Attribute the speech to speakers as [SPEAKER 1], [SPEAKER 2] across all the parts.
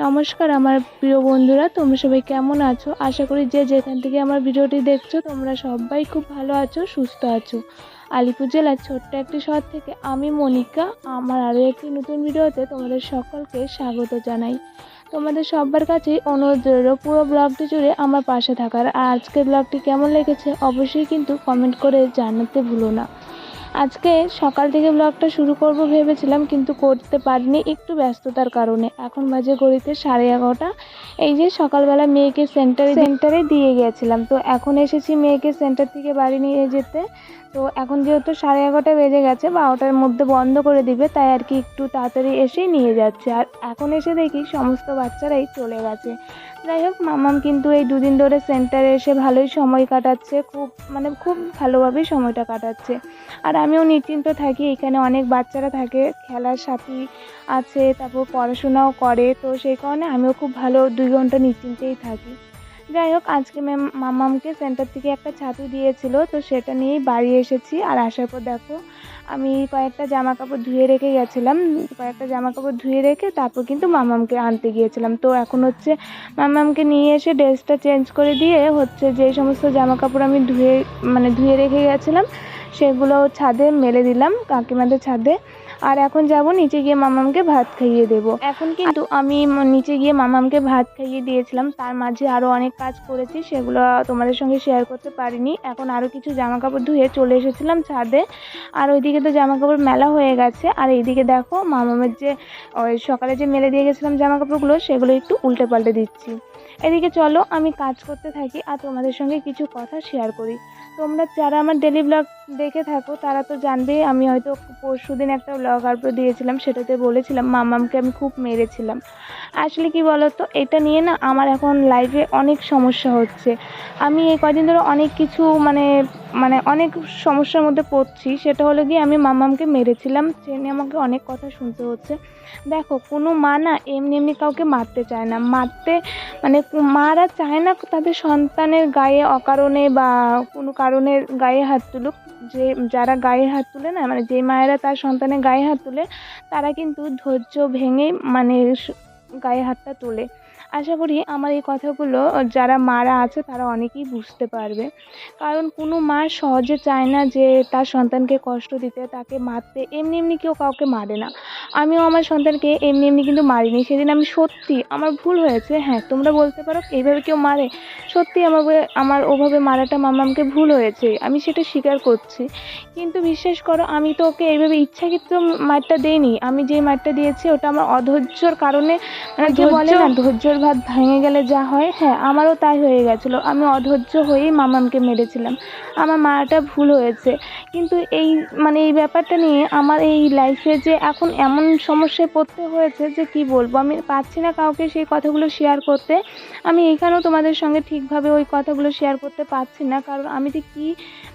[SPEAKER 1] নমস্কার আমার প্রিয় বন্ধুরা, তোমরা সবাই কেমন আছো? আশা করি যে যেখান থেকে আমার ভিডিওটি দেখছ, তোমরা সবাই খুব ভালো আছো, সুস্থ আছো। আলিপুর জেলার ছোট্ট একটি শহর থেকে আমি মনিকা, আমার আরও একটি নতুন ভিডিওতে তোমাদের সকলকে স্বাগত জানাই। তোমাদের সবার কাছেই অনুরোধ রইল, পুরো ব্লগটি জুড়ে আমার পাশে থাকার। আর আজকের ব্লগটি কেমন লেগেছে, অবশ্যই কিন্তু কমেন্ট করে জানাতে ভুলো না। আজকে সকাল থেকে ব্লগটা শুরু করব ভেবেছিলাম কিন্তু করতে পারিনি একটু ব্যস্ততার কারণে। এখন বাজে গড়িতে সাড়ে এগারোটা। এই যে সকালবেলা মেয়েকে সেন্টারে সেন্টারে দিয়ে গেছিলাম। তো এখন এসেছি মেয়েকে সেন্টার থেকে বাড়ি নিয়ে যেতে। তো এখন যেহেতু সাড়ে এগারোটা বেজে গেছে, বারোটার মধ্যে বন্ধ করে দিবে, তাই আর কি একটু তাড়াতাড়ি এসেই নিয়ে যাচ্ছে। আর এখন এসে দেখি সমস্ত বাচ্চারাই চলে গেছে। যাই হোক, মামাম কিন্তু এই দুদিন ধরে সেন্টারে এসে ভালোই সময় কাটাচ্ছে, খুব মানে খুব ভালোভাবেই সময়টা কাটাচ্ছে। আর আমিও নিশ্চিন্ত থাকি এখানে অনেক বাচ্চারা থাকে, খেলার সাথী আছে, তারপর পড়াশোনাও করে, তো সেই কারণে আমিও খুব ভালো দুই ঘণ্টা নিশ্চিন্তেই থাকি। যাই হোক, আজকে ম্যাম, মামামকে সেন্টার থেকে একটা ছাতু দিয়েছিল, তো সেটা নিয়েই বাড়ি এসেছি। আর আসার পর দেখো, আমি কয়েকটা জামা কাপড় ধুয়ে রেখে গেছিলাম। কয়েকটা জামা কাপড় ধুয়ে রেখে তারপর কিন্তু মামামকে আনতে গিয়েছিলাম। তো এখন হচ্ছে মামামকে নিয়ে এসে ড্রেসটা চেঞ্জ করে দিয়ে হচ্ছে যে সমস্ত জামা কাপড় আমি ধুয়ে মানে ধুয়ে রেখে গেছিলাম, সেগুলো ছাদে মেলে দিলাম কাকিমাদের ছাদে। আর এখন যাব নিচে গিয়ে মামামকে ভাত খাইয়ে দেব। এখন কিন্তু আমি নিচে গিয়ে মামামকে ভাত খাইয়ে দিয়েছিলাম। তার মাঝে আরও অনেক কাজ করেছি সেগুলো তোমাদের সঙ্গে শেয়ার করতে পারিনি। এখন আরও কিছু জামা কাপড় ধুয়ে চলে এসেছিলাম ছাদে। আর ওইদিকে তো জামা কাপড় মেলা হয়ে গেছে। আর এইদিকে দেখো মামামের যে ওই সকালে যে মেলে দিয়ে গেছিলাম জামা কাপড়গুলো সেগুলো একটু উল্টে পাল্টে দিচ্ছি। এদিকে চলো আমি কাজ করতে থাকি আর তোমাদের সঙ্গে কিছু কথা শেয়ার করি। তোমরা যারা আমার ডেলি ব্লগ দেখে থাকো, তারা তো জানবে, আমি হয়তো পরশু দিন একটা ব্লগ আর দিয়েছিলাম, সেটাতে বলেছিলাম, মামামকে আমি খুব মেরেছিলাম। আসলে কি বলো তো এটা নিয়ে না আমার এখন লাইফে অনেক সমস্যা হচ্ছে। আমি এই কদিন ধরে অনেক কিছু মানে মানে অনেক সমস্যার মধ্যে পড়ছি। সেটা হলো গিয়ে আমি মামামকে মেরেছিলাম। সে নিয়ে আমাকে অনেক কথা শুনতে হচ্ছে। দেখো, কোনো মা না এমনি এমনি কাউকে মারতে চায় না। মারতে মানে মারা চায় না তাদের সন্তানের গায়ে অকারণে বা কোনো কারণে গায়ে হাত তুলুক। যে যারা গায়ে হাত তুলে না মানে যে মায়েরা তার সন্তানের গায়ে হাত তুলে, তারা কিন্তু ধৈর্য ভেঙে মানে গায়ে হাতটা তোলে। আশা করি আমার এই কথাগুলো যারা মারা আছে তারা অনেকেই বুঝতে পারবে। কারণ কোনো মা সহজে চায় না যে তার সন্তানকে কষ্ট দিতে তাকে মারতে এমনি এমনি কেউ কাউকে মারে না। আমিও আমার সন্তানকে এমনি এমনি কিন্তু মারিনি সেদিন আমি সত্যি আমার ভুল হয়েছে হ্যাঁ তোমরা বলতে পারো এইভাবে কেউ মারে সত্যি আমার আমার ওভাবে মারাটা মামামকে ভুল হয়েছে আমি সেটা স্বীকার করছি। কিন্তু বিশ্বাস করো আমি তো ওকে এইভাবে ইচ্ছাকৃত মারটা দেইনি আমি যে মারটা দিয়েছি ওটা আমার অধৈর্যর কারণে মানে যে বলে না ধৈর্যর ভাত ভেঙে গেলে যা হয় হ্যাঁ আমারও তাই হয়ে গেছিল। আমি অধৈর্য হয়েই মামামকে মেরেছিলাম। আমার মারাটা ভুল হয়েছে। কিন্তু এই মানে এই ব্যাপারটা নিয়ে আমার এই লাইফে যে এখন এমন সমস্যায় পড়তে হয়েছে যে কি বলব? আমি পারছি না কাউকে সেই কথাগুলো শেয়ার করতে। আমি এখানেও তোমাদের সঙ্গে ঠিকভাবে ওই কথাগুলো শেয়ার করতে পারছি না। কারণ আমি যে কী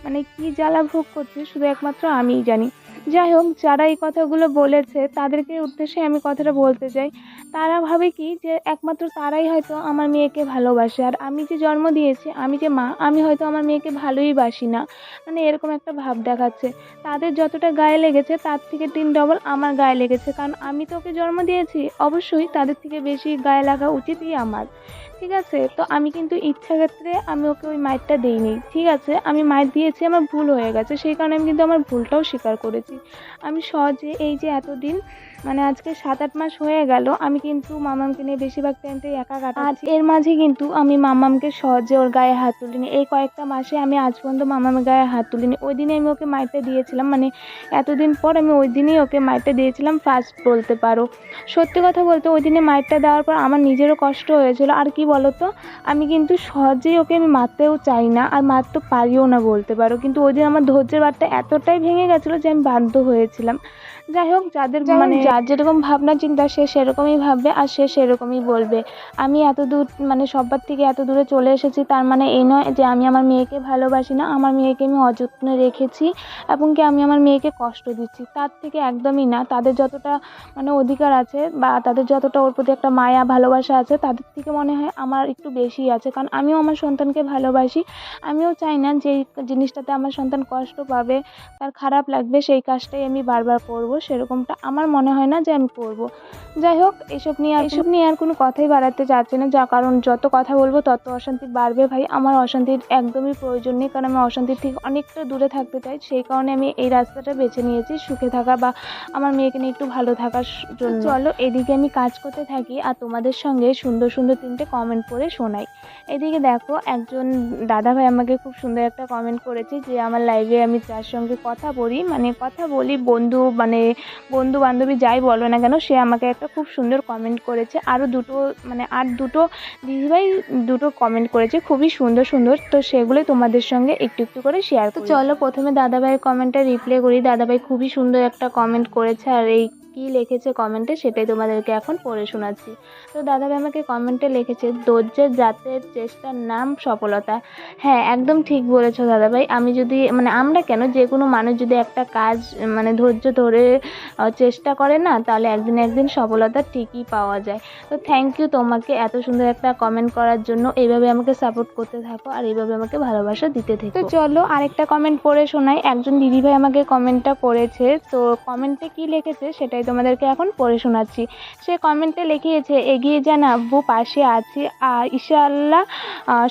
[SPEAKER 1] মানে কী জ্বালা ভোগ করছি, শুধু একমাত্র আমিই জানি। যাই হোক, যারা এই কথাগুলো বলেছে তাদেরকে উদ্দেশ্যে আমি কথাটা বলতে চাই। তারা ভাবে কি যে, একমাত্র তারাই হয়তো আমার মেয়েকে ভালোবাসে। আর আমি যে জন্ম দিয়েছি, আমি যে মা, আমি হয়তো আমার মেয়েকে ভালোই বাসি না। মানে এরকম একটা ভাব দেখাচ্ছে। তাদের যতটা গায়ে লেগেছে, তার থেকে তিন ডবল আমার গায়ে লেগেছে। কারণ আমি তো ওকে জন্ম দিয়েছি, অবশ্যই তাদের থেকে বেশি গায়ে লাগা উচিতই আমার। ঠিক আছে? তো আমি কিন্তু ইচ্ছা ক্ষেত্রে আমি ওকে ওই মাইরটা দিইনি। ঠিক আছে? আমি মাইর দিয়েছি, আমার ভুল হয়ে গেছে। সেই কারণে আমি কিন্তু আমার ভুলটাও স্বীকার করেছি। আমি সহজে এই যে এতদিন মানে আজকে সাত আট মাস হয়ে গেল, আমি কিন্তু মামামকে নিয়ে বেশিরভাগ টাইমটাই একা কাটাচ্ছি। এর মাঝে কিন্তু আমি মামামকে সহজে ওর গায়ে হাত তুলিনি। এই কয়েকটা মাসে আমি আজ পর্যন্ত মামামের গায়ে হাত তুলিনি। ওই দিনে আমি ওকে মাইরটা দিয়েছিলাম। মানে এতদিন পর আমি ওই দিনই ওকে মাইরটা দিয়েছিলাম ফার্স্ট বলতে পারো। সত্যি কথা বলতে ওই দিনে মাইরটা দেওয়ার পর আমার নিজেরও কষ্ট হয়েছিল। আর কি বলতো? আমি কিন্তু সহজেই ওকে আমি মারতেও চাই না আর মারতে পারিও না বলতে পারো। কিন্তু ওই দিন আমার ধৈর্যের বারটা এতটাই ভেঙে গেছিল যে আমি বাধ্য হয়েছিলাম। যাই হোক যাদের মানে যার যেরকম ভাবনা চিন্তা সে সেরকমই ভাববে আর সে সেরকমই বলবে। আমি এত দূর মানে সবার থেকে এত দূরে চলে এসেছি তার মানে এই নয় যে আমি আমার মেয়েকে ভালোবাসি না আমার মেয়েকে আমি অযত্নে রেখেছি এবং কি আমি আমার মেয়েকে কষ্ট দিচ্ছি। তার থেকে একদমই না। তাদের যতটা মানে অধিকার আছে বা তাদের যতটা ওর প্রতি একটা মায়া ভালোবাসা আছে তাদের থেকে মনে হয় আমার একটু বেশি আছে। কারণ আমিও আমার সন্তানকে ভালোবাসি। আমিও চাই না যে জিনিসটাতে আমার সন্তান কষ্ট পাবে তার খারাপ লাগবে সেই কাজটাই আমি বারবার করব। সেরকমটা আমার মনে হয় না যে আমি করব। যাই হোক এসব নিয়ে আর এসব নিয়ে আর কোনো কথাই বাড়াতে চাচ্ছি না। যা কারণ যত কথা বলব তত অশান্তি বাড়বে ভাই। আমার অশান্তির একদমই প্রয়োজন নেই। কারণ আমি অশান্তির থেকে অনেকটা দূরে থাকতে চাই। সেই কারণে আমি এই রাস্তাটা বেছে নিয়েছি। সুখে থাকা বা আমার মেয়েকে নিয়ে একটু ভালো থাকার জন্য চলো এদিকে আমি কাজ করতে থাকি। আর তোমাদের সঙ্গে সুন্দর সুন্দর তিনটে কমেন্ট করে শোনাই। এদিকে দেখো একজন দাদা ভাই আমাকে খুব সুন্দর একটা কমেন্ট করেছে যে আমার লাইভে আমি যার সঙ্গে কথা বলি মানে কথা বলি বন্ধু মানে বন্ধু বান্ধবী যাই বলো না কেন সে আমাকে একটা খুব সুন্দর কমেন্ট করেছে। আরও দুটো মানে আর দুটো দিদিভাই দুটো কমেন্ট করেছে খুবই সুন্দর সুন্দর। তো সেগুলোই তোমাদের সঙ্গে একটু একটু করে শেয়ার তো চলো প্রথমে দাদাভাইয়ের কমেন্টটা রিপ্লাই করি। দাদাভাই খুবই সুন্দর একটা কমেন্ট করেছে আর এই কী লিখেছে কমেন্টে সেটাই তোমাদেরকে এখন পড়ে শোনাচ্ছি। তো দাদাভাই আমাকে কমেন্টে লিখেছে ধৈর্যের জাতের চেষ্টার নাম সফলতা। হ্যাঁ একদম ঠিক বলেছ দাদাভাই আমি যদি মানে আমরা কেন যে কোনো মানুষ যদি একটা কাজ মানে ধৈর্য ধরে চেষ্টা করে না তাহলে একদিন একদিন সফলতা ঠিকই পাওয়া যায়। তো থ্যাংক ইউ তোমাকে এত সুন্দর একটা কমেন্ট করার জন্য। এইভাবে আমাকে সাপোর্ট করতে থাকো আর এইভাবে আমাকে ভালোবাসা দিতে থেকো। তো চলো আরেকটা কমেন্ট পড়ে শোনাই। একজন দিদিভাই আমাকে কমেন্টটা করেছে। তো কমেন্টে কি লিখেছে সেটাই তোমাদেরকে এখন পড়ে শোনাচ্ছি। সে কমেন্টে লিখিয়েছে, এগিয়ে যান আব্বু পাশে আছি আর ইনশাআল্লাহ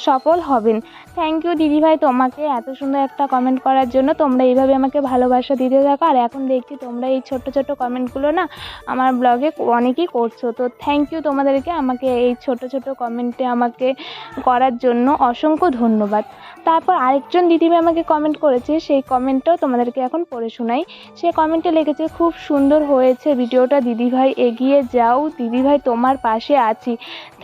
[SPEAKER 1] সফল হবেন। থ্যাংক ইউ দিদিভাই, তোমাকে এত সুন্দর একটা কমেন্ট করার জন্য। তোমরা এইভাবে আমাকে ভালোবাসা দিতে থাকো। আর এখন দেখছি তোমরা এই ছোট্ট ছোট্ট কমেন্টগুলো না আমার ব্লগে অনেকেই করছ। তো থ্যাংক ইউ তোমাদেরকে আমাকে এই ছোট ছোট কমেন্টে আমাকে করার জন্য অসংখ্য ধন্যবাদ। তারপর আরেকজন দিদিভাই আমাকে কমেন্ট করেছে। সেই কমেন্টটাও তোমাদেরকে এখন পড়ে শোনাই। সে কমেন্টে লিখেছে, খুব সুন্দর হয়েছে ভিডিওটা দিদিভাই এগিয়ে যাও। দিদিভাই তোমার পাশে আছি।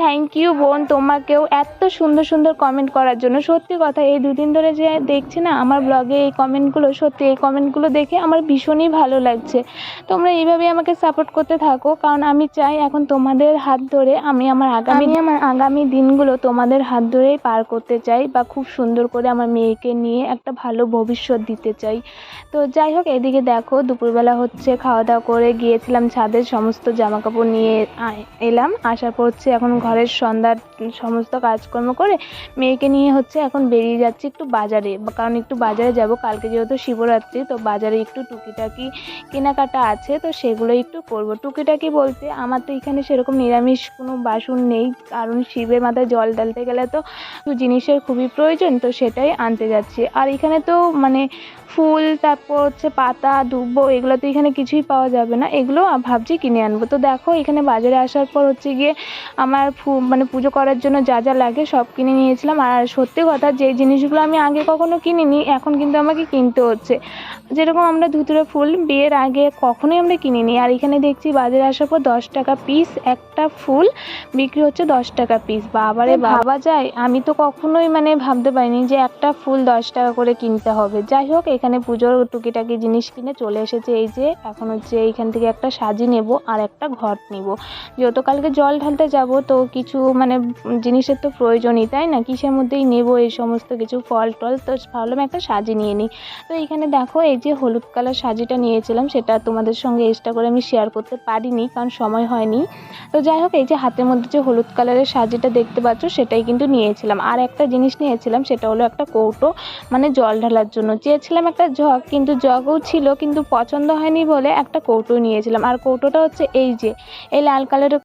[SPEAKER 1] থ্যাংক ইউ বোন, তোমাকেও এত সুন্দর সুন্দর কমেন্ট করার জন্য। সত্যি কথা, এই দুদিন ধরে যে দেখছি না, আমার ব্লগে এই কমেন্টগুলো সত্যি এই কমেন্টগুলো দেখে আমার ভীষণই ভালো লাগছে। তোমরা এইভাবেই আমাকে সাপোর্ট করতে থাকো, কারণ আমি চাই এখন তোমাদের হাত ধরে আমি আমার আগামী আমার আগামী দিনগুলো তোমাদের হাত ধরেই পার করতে চাই বা খুব সুন্দর করে আমার মেয়েকে নিয়ে একটা ভালো ভবিষ্যৎ দিতে চাই। তো যাই হোক, এদিকে দেখো, দুপুরবেলা হচ্ছে, খাওয়া দাওয়া করে গিয়েছিলাম ছাদের সমস্ত জামা কাপড় নিয়ে এলাম। আসার পর হচ্ছে এখন ঘরের সন্ধ্যার সমস্ত কাজকর্ম করে মেয়েকে নিয়ে হচ্ছে এখন বেরিয়ে যাচ্ছি একটু বাজারে। কারণ একটু বাজারে যাব। কালকে যেহেতু শিবরাত্রি, তো বাজারে একটু টুকিটাকি কেনাকাটা আছে, তো সেগুলো একটু করব। টুকিটাকি বলতে আমার তো এখানে সেরকম নিরামিষ কোনো বাসন নেই। কারণ শিবের মাথায় জল ডালতে গেলে তো জিনিসের খুবই প্রয়োজন, তো সেটাই আনতে যাচ্ছি। আর এখানে তো মানে ফুল তারপর হচ্ছে পাতা দুব্বো এগুলো তো এখানে কিছুই পাওয়া যাবে না। এগুলো ভাবছি কিনে আনব। তো দেখো এখানে বাজারে আসার পর হচ্ছে গিয়ে আমার ফু- মানে পুজো করার জন্য যা যা লাগে সব কিনে নিয়েছিলাম। আর সত্যি কথা যে জিনিসগুলো আমি আগে কখনো কিনিনি এখন কিন্তু আমাকে কিনতে হচ্ছে। যেরকম আমরা ধুতুরে ফুল বিয়ের আগে কখনোই আমরা কিনিনি। আর এখানে দেখছি বাজারে আসার পর দশ টাকা পিস একটা ফুল বিক্রি হচ্ছে দশ টাকা পিস বাবারে ভাবা যায় আমি তো কখনোই মানে ভাবতে পারিনি যে একটা ফুল দশ টাকা করে কিনতে হবে। যাই হোক এখানে পুজোর টুকিটাকি জিনিস কিনে চলে এসেছে। এই যে, এখন হচ্ছে এইখান থেকে একটা সাজি নেব আর একটা ঘট নিব। যেহেতু কালকে জল ঢালতে যাব, তো কিছু মানে জিনিসের তো প্রয়োজনই, তাই না? কিসের মধ্যেই নেব এই সমস্ত কিছু, ফল টল? তো ভাবলাম একটা সাজি নিয়ে নিই। তো এখানে দেখো, এই যে হলুদ কালার সাজিটা নিয়েছিলাম, সেটা তোমাদের সঙ্গে এক্সট্রা করে আমি শেয়ার করতে পারিনি, কারণ সময় হয়নি। তো যাই হোক, এই যে হাতের মধ্যে যে হলুদ কালারের সাজিটা দেখতে পাচ্ছ, সেটাই কিন্তু নিয়েছিলাম। আর একটা জিনিস নিয়েছিলাম, সেটা হলো একটা কৌটো মানে জল ঢালার জন্য। চেয়েছিলাম একটা জগ, কিন্তু জগও ছিল, কিন্তু পছন্দ হয়নি বলে একটা কৌটো নিয়েছিলাম। আর কৌটোটা হচ্ছে এই যে, এই লাল কালারের